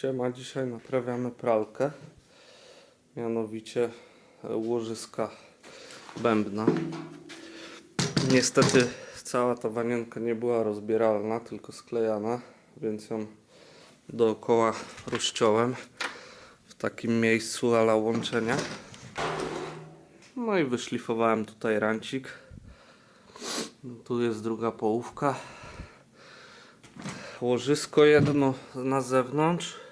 Siema, dzisiaj naprawiamy pralkę. Mianowicie łożyska bębna. Niestety cała ta wanienka nie była rozbieralna, tylko sklejana, więc ją dookoła rozciąłem w takim miejscu ala łączenia. No i wyszlifowałem tutaj rancik. Tu jest druga połówka łożysko jedno na zewnątrz,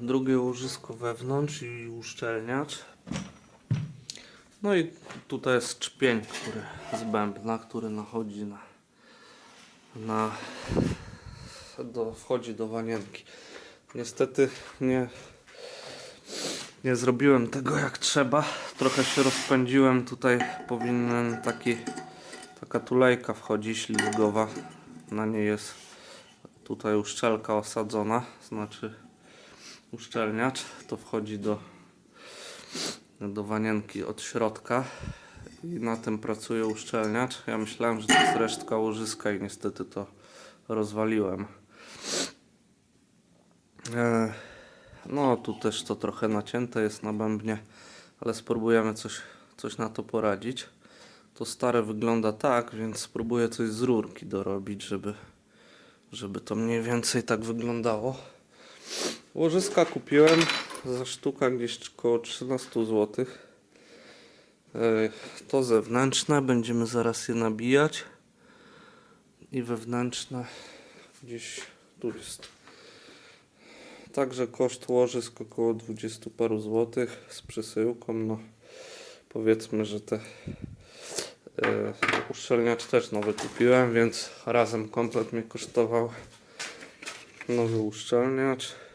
drugie łożysko wewnątrz i uszczelniacz. No i tutaj jest czpień, który z bębna, który nachodzi na, na do, wchodzi do wanienki. Niestety nie, nie zrobiłem tego jak trzeba. Trochę się rozpędziłem. Tutaj powinien taki taka tulejka wchodzi ślizgowa. Na niej jest tutaj uszczelka osadzona, znaczy uszczelniacz. To wchodzi do, do wanienki od środka i na tym pracuje uszczelniacz. Ja myślałem, że to jest resztka łożyska i niestety to rozwaliłem. E, No, tu też to trochę nacięte jest na bębnie, ale spróbujemy coś, coś na to poradzić. To stare wygląda tak, więc spróbuję coś z rurki dorobić, żeby, żeby to mniej więcej tak wyglądało. Łożyska kupiłem za sztuka gdzieś około 13 zł. To zewnętrzne, będziemy zaraz je nabijać. I wewnętrzne gdzieś tu jest. Także koszt łożysk około 20 paru złotych z przesyłką. No, powiedzmy, że te e, uszczelniacz też nowy kupiłem, więc razem komplet mnie kosztował nowy uszczelniacz.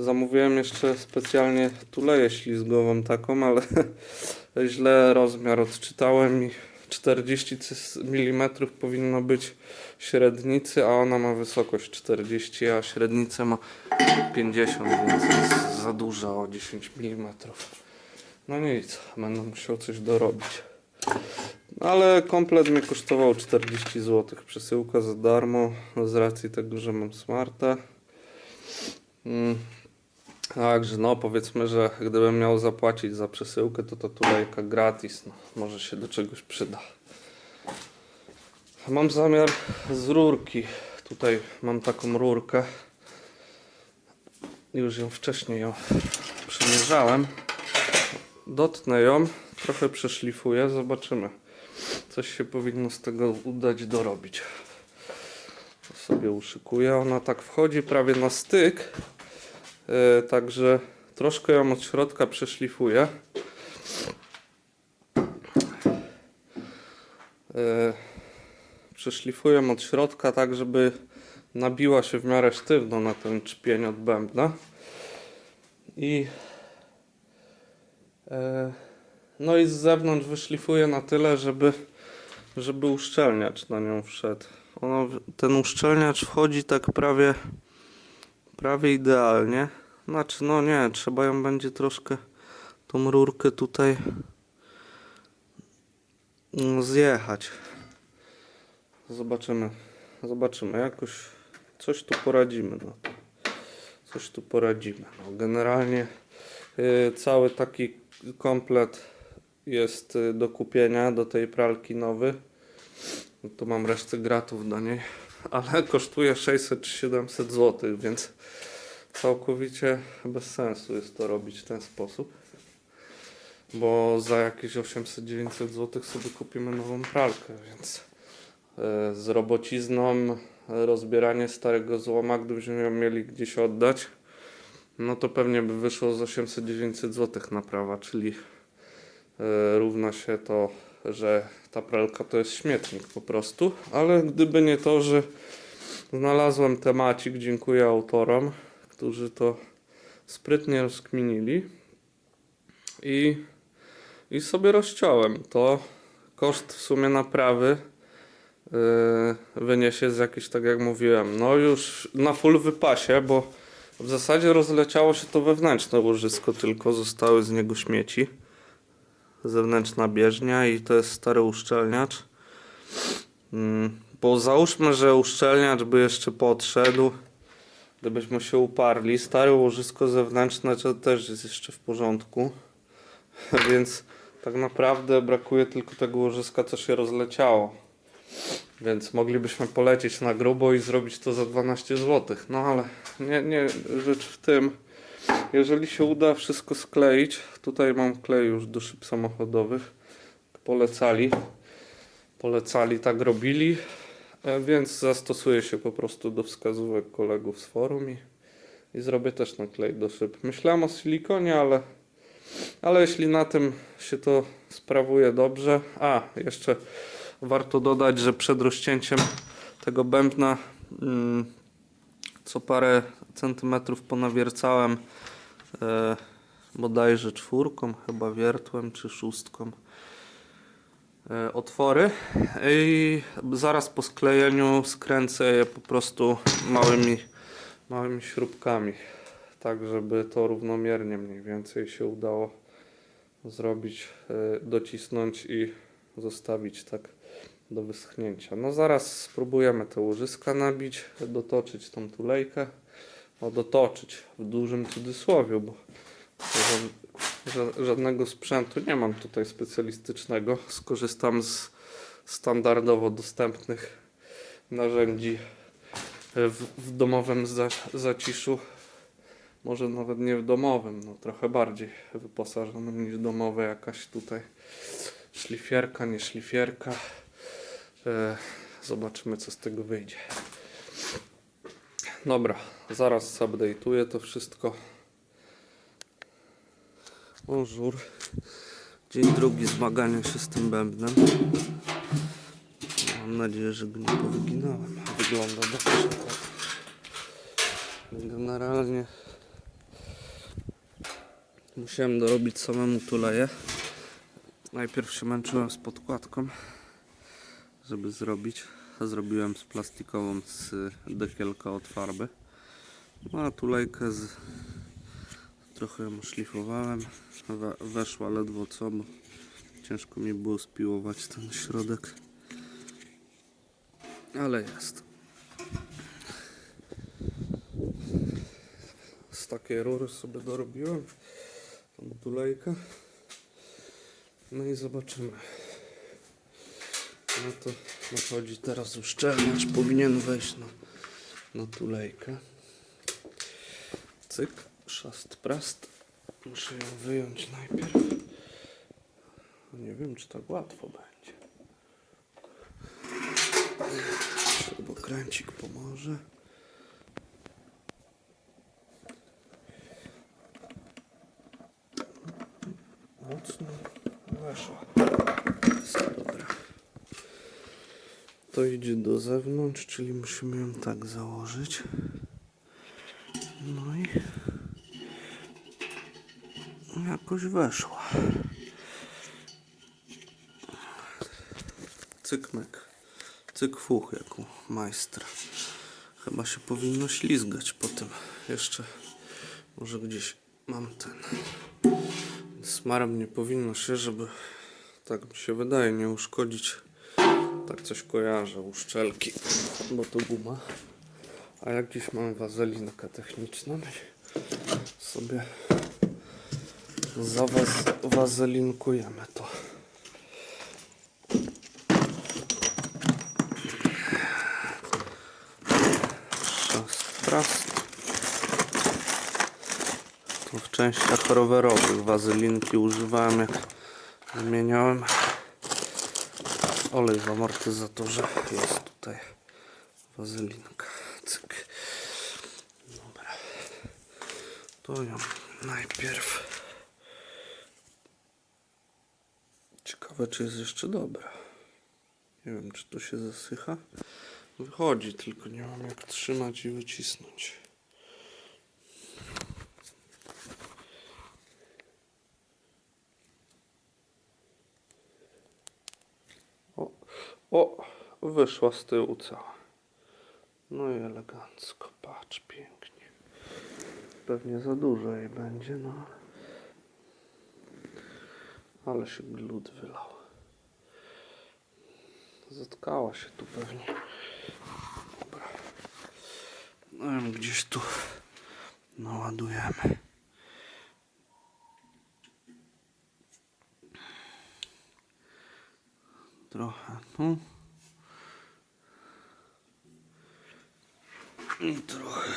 Zamówiłem jeszcze specjalnie tuleję ślizgową taką, ale źle rozmiar odczytałem i 40 mm powinno być średnicy, a ona ma wysokość 40, a średnicę ma 50, więc jest za duża o 10 mm. No nic, będę musiał coś dorobić. Ale komplet mnie kosztował 40 zł. Przesyłka za darmo z racji tego, że mam smarta. Mm. Także no powiedzmy, że gdybym miał zapłacić za przesyłkę, to to tulejka gratis. No, może się do czegoś przyda. Mam zamiar z rurki. Tutaj mam taką rurkę. Już ją wcześniej ją przymierzałem. Dotnę ją, trochę przeszlifuję, zobaczymy. Coś się powinno z tego udać dorobić. To sobie uszykuję. Ona tak wchodzi prawie na styk. Yy, także troszkę ją od środka przeszlifuję. Yy, przeszlifuję od środka tak, żeby nabiła się w miarę sztywno na ten czpień od bębna. I e, no i z zewnątrz wyszlifuję na tyle, żeby, żeby uszczelniacz na nią wszedł. Ono, ten uszczelniacz wchodzi tak prawie, prawie idealnie. Znaczy, no nie, trzeba ją będzie troszkę tą rurkę tutaj mm, zjechać. Zobaczymy, zobaczymy, jakoś coś tu poradzimy. No. Coś tu poradzimy. No, generalnie y, cały taki komplet jest y, do kupienia do tej pralki nowy. No, tu mam resztę gratów do niej, ale kosztuje 600 czy 700 zł, więc całkowicie bez sensu jest to robić w ten sposób. Bo za jakieś 800-900 zł sobie kupimy nową pralkę, więc e, z robocizną e, rozbieranie starego złoma, gdybyśmy ją mieli gdzieś oddać, no to pewnie by wyszło z 800-900 zł naprawa, czyli e, równa się to, że ta pralka to jest śmietnik po prostu, ale gdyby nie to, że znalazłem temacik, dziękuję autorom, którzy to sprytnie rozkminili i, i sobie rozciąłem to. Koszt w sumie naprawy yy, wyniesie z jakiś, tak jak mówiłem, no już na full wypasie, bo w zasadzie rozleciało się to wewnętrzne łożysko, tylko zostały z niego śmieci. Zewnętrzna bieżnia i to jest stary uszczelniacz. Mm, bo załóżmy, że uszczelniacz by jeszcze podszedł, Gdybyśmy się uparli, stare łożysko zewnętrzne też jest jeszcze w porządku. Więc tak naprawdę brakuje tylko tego łożyska, co się rozleciało. Więc moglibyśmy polecieć na grubo i zrobić to za 12 zł. No ale nie, nie, rzecz w tym, jeżeli się uda wszystko skleić, tutaj mam klej już do szyb samochodowych, polecali, polecali, tak robili, e, więc zastosuję się po prostu do wskazówek kolegów z forum i, i zrobię też naklej do szyb. Myślałem o silikonie, ale, ale jeśli na tym się to sprawuje dobrze, a jeszcze warto dodać, że przed rozcięciem tego bębna mm, co parę centymetrów ponawiercałem e, bodajże czwórką, chyba wiertłem czy szóstką e, otwory i zaraz po sklejeniu skręcę je po prostu małymi, małymi śrubkami tak żeby to równomiernie mniej więcej się udało zrobić, e, docisnąć i zostawić tak do wyschnięcia. No zaraz spróbujemy te łożyska nabić, dotoczyć tą tulejkę. No dotoczyć w dużym cudzysłowie, bo ża- ża- żadnego sprzętu nie mam tutaj specjalistycznego. Skorzystam z standardowo dostępnych narzędzi w, w domowym za, zaciszu. Może nawet nie w domowym, no trochę bardziej wyposażonym niż domowe jakaś tutaj szlifierka, nie szlifierka. E, Zobaczymy, co z tego wyjdzie. Dobra, zaraz update'uję to wszystko. Bonjour. Dzień drugi zmagania się z tym bębnem. Mam nadzieję, że go nie powyginałem. Wygląda dobrze. Tak. Generalnie musiałem dorobić samemu tuleję. Najpierw się męczyłem z podkładką żeby zrobić. Zrobiłem z plastikową z dekielka od farby. No a tulejkę z... trochę ją szlifowałem. We, weszła ledwo co, bo ciężko mi było spiłować ten środek. Ale jest. Z takiej rury sobie dorobiłem tą tulejkę. No i zobaczymy. No to nachodzi teraz uszczelniacz, powinien wejść na, na tulejkę. Cyk, szast prast. Muszę ją wyjąć najpierw. Nie wiem, czy tak łatwo będzie. Śrubokręcik pomoże. Mocno weszła. Jest dobra. To idzie do zewnątrz, czyli musimy ją tak założyć. No i jakoś weszła. Cykmek. Cyk fuch jak u majstra. Chyba się powinno ślizgać po tym. Jeszcze może gdzieś mam ten. Smarem nie powinno się, żeby tak mi się wydaje, nie uszkodzić tak coś kojarzę, uszczelki, bo to guma. A jak gdzieś mam wazelinkę techniczną, sobie zawazelinkujemy to. Prast. To w częściach rowerowych wazelinki używałem jak wymieniałem olej w amortyzatorze. Jest tutaj wazelinka. Cyk. Dobra. To ją najpierw. Ciekawe czy jest jeszcze dobra. Nie wiem czy to się zasycha. Wychodzi tylko nie mam jak trzymać i wycisnąć O, o, wyszła z tyłu cała. No i elegancko, patrz, pięknie. Pewnie za dużo jej będzie, no. Ale się glut wylał. Zatkała się tu pewnie. Dobra. No wiem, gdzieś tu naładujemy. Trochę tu. I trochę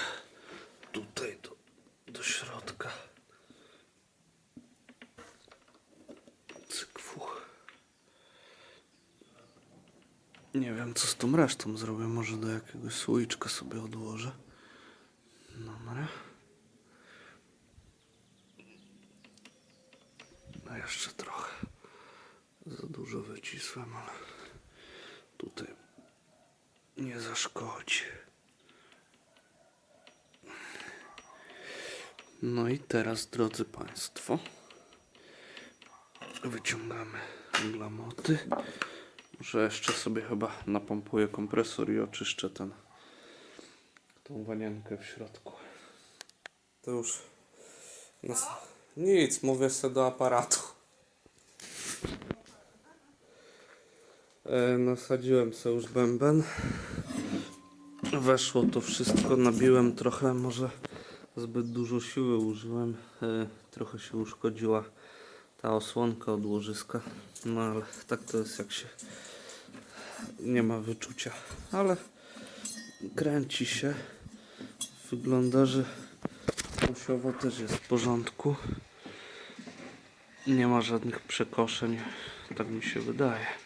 tutaj do, do środka. Cyk, fuch. Nie wiem, co z tą resztą zrobię. Może do jakiegoś słoiczka sobie odłożę. Dobra. No jeszcze trochę. Za dużo wycisłem, ale tutaj nie zaszkodzi. No i teraz, drodzy Państwo, wyciągamy glamoty. Może jeszcze sobie chyba napompuję kompresor i oczyszczę ten, tą wanienkę w środku. To już nic, mówię sobie do aparatu. E, nasadziłem sobie już bęben. Weszło to wszystko, nabiłem trochę, może zbyt dużo siły użyłem. E, trochę się uszkodziła ta osłonka od łożyska. No ale tak to jest jak się nie ma wyczucia. Ale kręci się. Wygląda, że osiowo też jest w porządku. Nie ma żadnych przekoszeń. Tak mi się wydaje.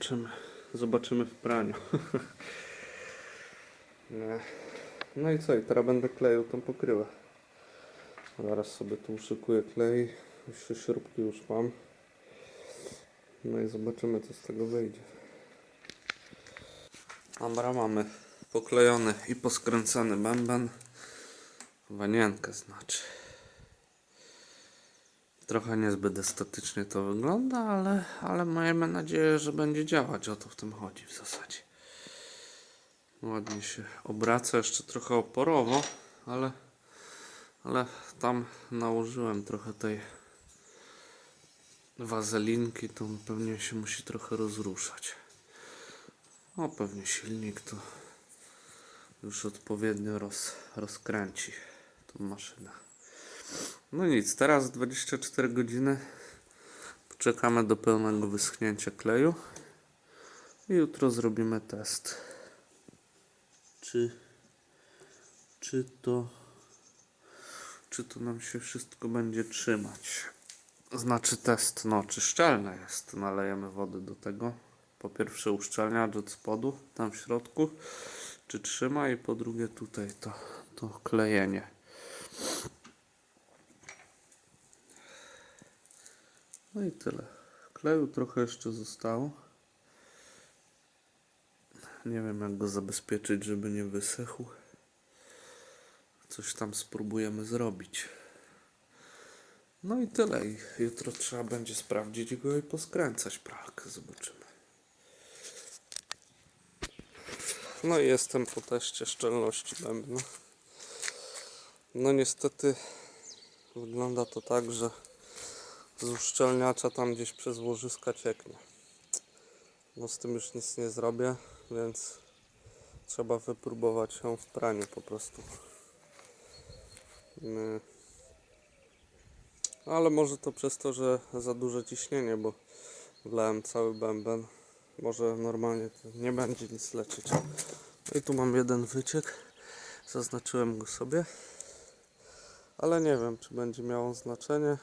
Zobaczymy. Zobaczymy w praniu. No i co? I teraz będę kleił tą pokrywę. Zaraz sobie tu uszykuję klej. Jeszcze śrubki już mam. No i zobaczymy co z tego wyjdzie. Dobra, mamy poklejony i poskręcany bęben. Wanienkę znaczy. Trochę niezbyt estetycznie to wygląda, ale, ale miejmy nadzieję, że będzie działać. O to w tym chodzi w zasadzie. Ładnie się obraca, jeszcze trochę oporowo, ale, ale tam nałożyłem trochę tej wazelinki, to pewnie się musi trochę rozruszać. O, pewnie silnik to już odpowiednio roz, rozkręci tą maszynę. No nic, teraz 24 godziny poczekamy do pełnego wyschnięcia kleju i jutro zrobimy test. Czy, czy to czy to nam się wszystko będzie trzymać? Znaczy test, no czy szczelne jest. Nalejemy wody do tego. Po pierwsze uszczelniacz od spodu, tam w środku, czy trzyma i po drugie tutaj to, to klejenie. No i tyle. Kleju trochę jeszcze zostało. Nie wiem jak go zabezpieczyć, żeby nie wysechł. Coś tam spróbujemy zrobić. No i tyle. I jutro trzeba będzie sprawdzić go i poskręcać pralkę. Zobaczymy. No i jestem po teście szczelności bębna. No niestety wygląda to tak, że z uszczelniacza tam gdzieś przez łożyska cieknie. No z tym już nic nie zrobię, więc trzeba wypróbować ją w praniu po prostu. Yy. Ale może to przez to, że za duże ciśnienie, bo wlałem cały bęben. Może normalnie nie będzie nic leczyć. No i tu mam jeden wyciek. Zaznaczyłem go sobie. Ale nie wiem, czy będzie miało znaczenie.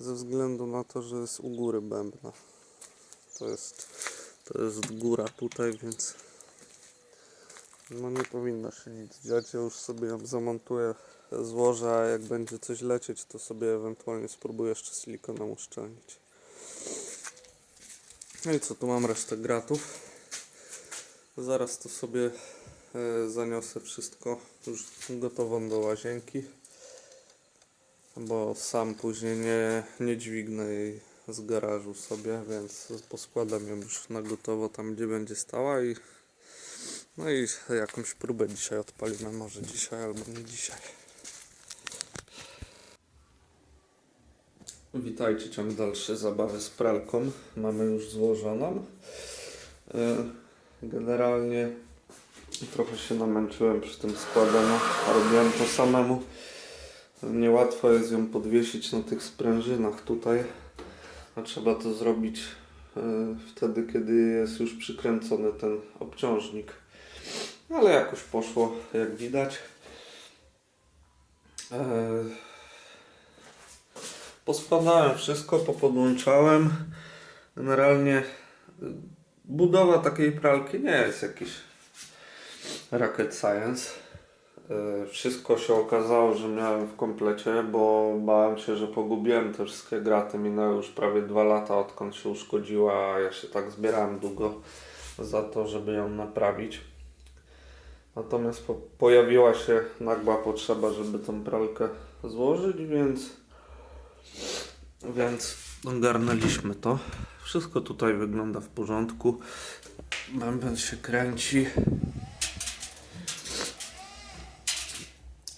Ze względu na to, że jest u góry bębna. To jest, to jest góra tutaj, więc no nie powinno się nic dziać. Ja już sobie ją zamontuję, złożę, a jak będzie coś lecieć, to sobie ewentualnie spróbuję jeszcze silikonem uszczelnić. No i co, tu mam resztę gratów. Zaraz to sobie e, zaniosę wszystko już gotową do łazienki. Bo sam później nie, nie dźwignę jej z garażu sobie, więc poskładam ją już na gotowo tam, gdzie będzie stała i no i jakąś próbę dzisiaj odpalimy, może dzisiaj albo nie dzisiaj. Witajcie, ciąg dalszy zabawy z pralką. Mamy już złożoną. E, Generalnie trochę się namęczyłem przy tym składaniu. Robiłem to samemu. Niełatwo jest ją podwiesić na tych sprężynach tutaj. A trzeba to zrobić e, wtedy, kiedy jest już przykręcony ten obciążnik. Ale jakoś poszło, jak widać. E, Poskładałem wszystko, popodłączałem. Generalnie y, budowa takiej pralki nie jest jakiś rocket science. Y, Wszystko się okazało, że miałem w komplecie, bo bałem się, że pogubiłem te wszystkie graty. Minęły już prawie dwa lata, odkąd się uszkodziła, a ja się tak zbierałem długo za to, żeby ją naprawić. Natomiast po, pojawiła się nagła potrzeba, żeby tą pralkę złożyć, więc więc ogarnęliśmy to. Wszystko tutaj wygląda w porządku. Bęben się kręci.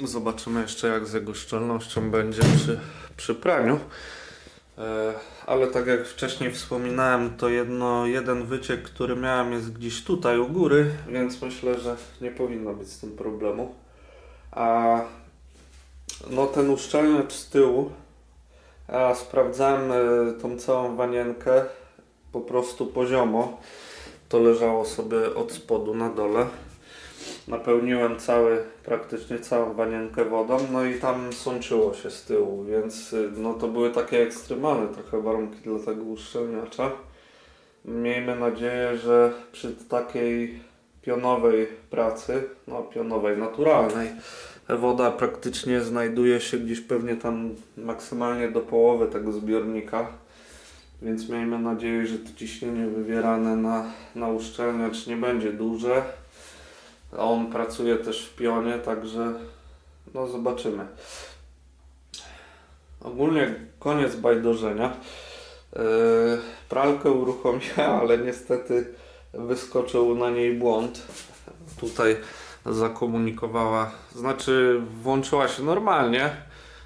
Zobaczymy jeszcze jak z jego szczelnością będzie przy, przy praniu. E, ale tak jak wcześniej wspominałem, to jedno, jeden wyciek, który miałem jest gdzieś tutaj u góry, więc myślę, że nie powinno być z tym problemu. A no ten uszczelniacz z tyłu ja sprawdzałem y, tą całą wanienkę po prostu poziomo. To leżało sobie od spodu na dole. Napełniłem cały, praktycznie całą wanienkę wodą, no i tam sączyło się z tyłu, więc y, no to były takie ekstremalne trochę warunki dla tego uszczelniacza. Miejmy nadzieję, że przy takiej pionowej pracy, no pionowej, naturalnej, woda praktycznie znajduje się gdzieś pewnie tam maksymalnie do połowy tego zbiornika. Więc miejmy nadzieję, że to ciśnienie wywierane na, na uszczelniacz nie będzie duże. A On pracuje też w pionie, także no zobaczymy. Ogólnie koniec bajdożenia. Yy, pralkę uruchomiłem, ale niestety wyskoczył na niej błąd. Tutaj zakomunikowała, znaczy włączyła się normalnie.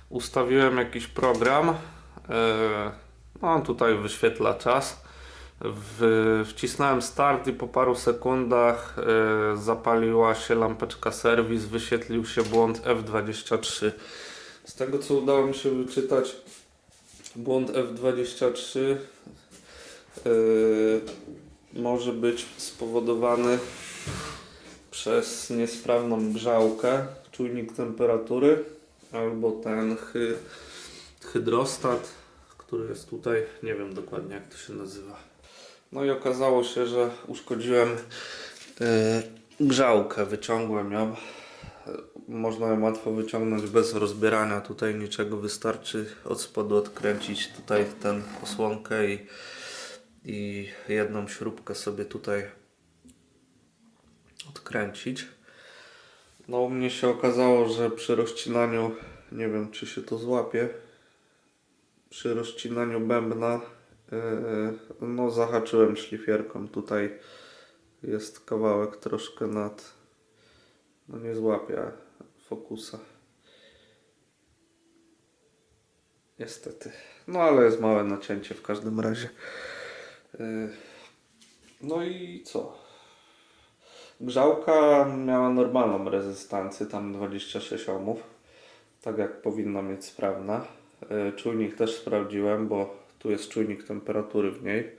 Ustawiłem jakiś program. e, No, tutaj wyświetla czas. W, wcisnąłem start i po paru sekundach e, zapaliła się lampeczka serwis, wyświetlił się błąd F23. Z tego co udało mi się wyczytać, błąd F23 e, może być spowodowany przez niesprawną grzałkę, czujnik temperatury albo ten hy, hydrostat, który jest tutaj, nie wiem dokładnie jak to się nazywa. No i okazało się, że uszkodziłem yy, grzałkę, wyciągłem ją. Można ją łatwo wyciągnąć bez rozbierania tutaj niczego, wystarczy od spodu odkręcić tutaj tę osłonkę i, i jedną śrubkę sobie tutaj odkręcić. No u mnie się okazało, że przy rozcinaniu, nie wiem czy się to złapie, przy rozcinaniu bębna no zahaczyłem szlifierką. Tutaj jest kawałek troszkę nad, no nie złapie fokusa. Niestety. No ale jest małe nacięcie w każdym razie. Yy, no i co? Grzałka miała normalną rezystancję, tam 26 ohmów, tak jak powinna mieć sprawna. E, Czujnik też sprawdziłem, bo tu jest czujnik temperatury w niej.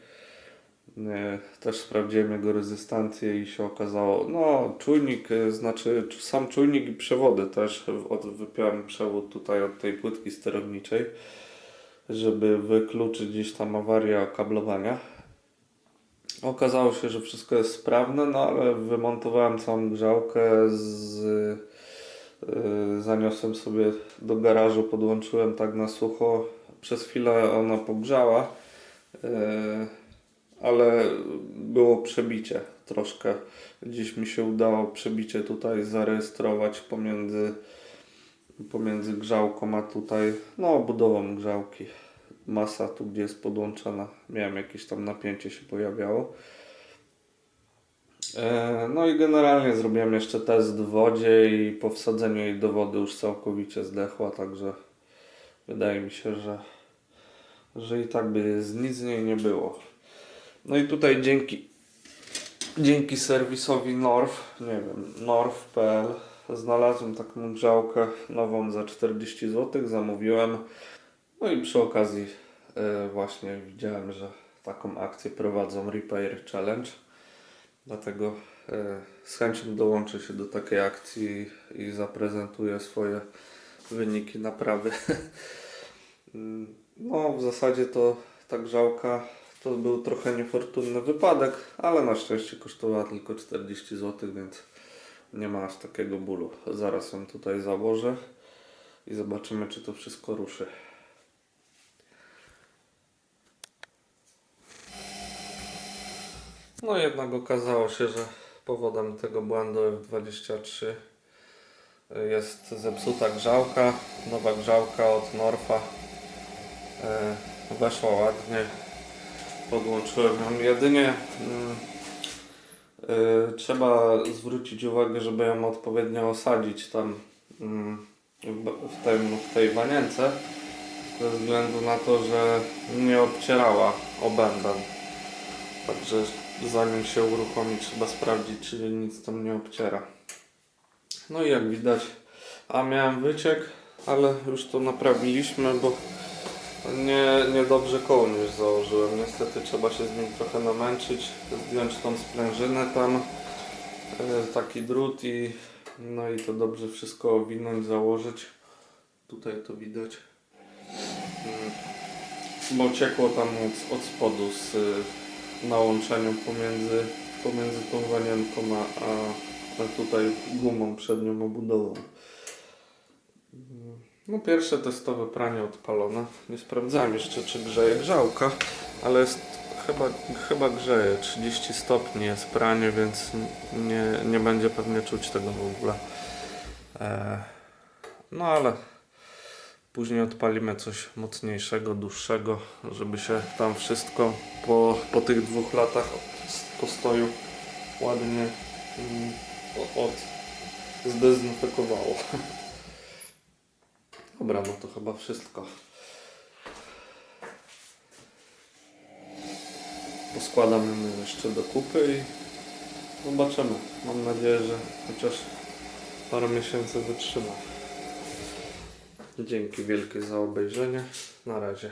E, Też sprawdziłem jego rezystancję i się okazało, no czujnik, e, znaczy sam czujnik i przewody też, od, wypiąłem przewód tutaj od tej płytki sterowniczej, żeby wykluczyć gdzieś tam awarię okablowania. Okazało się, że wszystko jest sprawne, no ale wymontowałem całą grzałkę, z, yy, zaniosłem sobie do garażu, podłączyłem tak na sucho. Przez chwilę ona pogrzała, yy, ale było przebicie troszkę. Dziś mi się udało przebicie tutaj zarejestrować pomiędzy, pomiędzy grzałką a tutaj, no budową grzałki masa tu, gdzie jest podłączona, miałem jakieś tam napięcie się pojawiało. E, No i generalnie zrobiłem jeszcze test w wodzie i po wsadzeniu jej do wody już całkowicie zdechła, także wydaje mi się, że że i tak by z nic z niej nie było. No i tutaj dzięki dzięki serwisowi Norf, nie wiem, norf.pl znalazłem taką grzałkę nową za 40 zł, zamówiłem. No i przy okazji e, właśnie widziałem, że taką akcję prowadzą Repair Challenge. Dlatego e, z chęcią dołączę się do takiej akcji i zaprezentuję swoje wyniki naprawy. No, w zasadzie to ta grzałka to był trochę niefortunny wypadek, ale na szczęście kosztowała tylko 40 zł, więc nie ma aż takiego bólu. Zaraz ją tutaj założę i zobaczymy, czy to wszystko ruszy. No jednak okazało się, że powodem tego błędu F23 jest zepsuta grzałka. Nowa grzałka od Norfa e, weszła ładnie. Podłączyłem ją. Jedynie mm, e, trzeba zwrócić uwagę, żeby ją odpowiednio osadzić tam mm, w, tym, w tej wanience ze względu na to, że nie obcierała o bęben. Także zanim się uruchomi trzeba sprawdzić, czy nic tam nie obciera. No i jak widać, a miałem wyciek, ale już to naprawiliśmy, bo nie, niedobrze kołnierz założyłem. Niestety trzeba się z nim trochę namęczyć, zdjąć tą sprężynę tam, e, taki drut i no i to dobrze wszystko owinąć, założyć. Tutaj to widać. Mm, Bo ciekło tam od, od spodu z na łączeniu pomiędzy, pomiędzy tą wanienką a, a, a tutaj gumą przednią obudową. No pierwsze testowe pranie odpalone. Nie sprawdzałem jeszcze czy grzeje grzałka, ale jest, chyba, chyba grzeje. 30 stopni jest pranie, więc nie, nie będzie pewnie czuć tego w ogóle. E, no ale Później odpalimy coś mocniejszego, dłuższego, żeby się tam wszystko po, po tych dwóch latach postoju ładnie mm, o- od, zdezynfekowało. Dobra, no to chyba wszystko. Poskładam ją jeszcze do kupy i zobaczymy. Mam nadzieję, że chociaż parę miesięcy wytrzyma. Dzięki wielkie za obejrzenie. Na razie.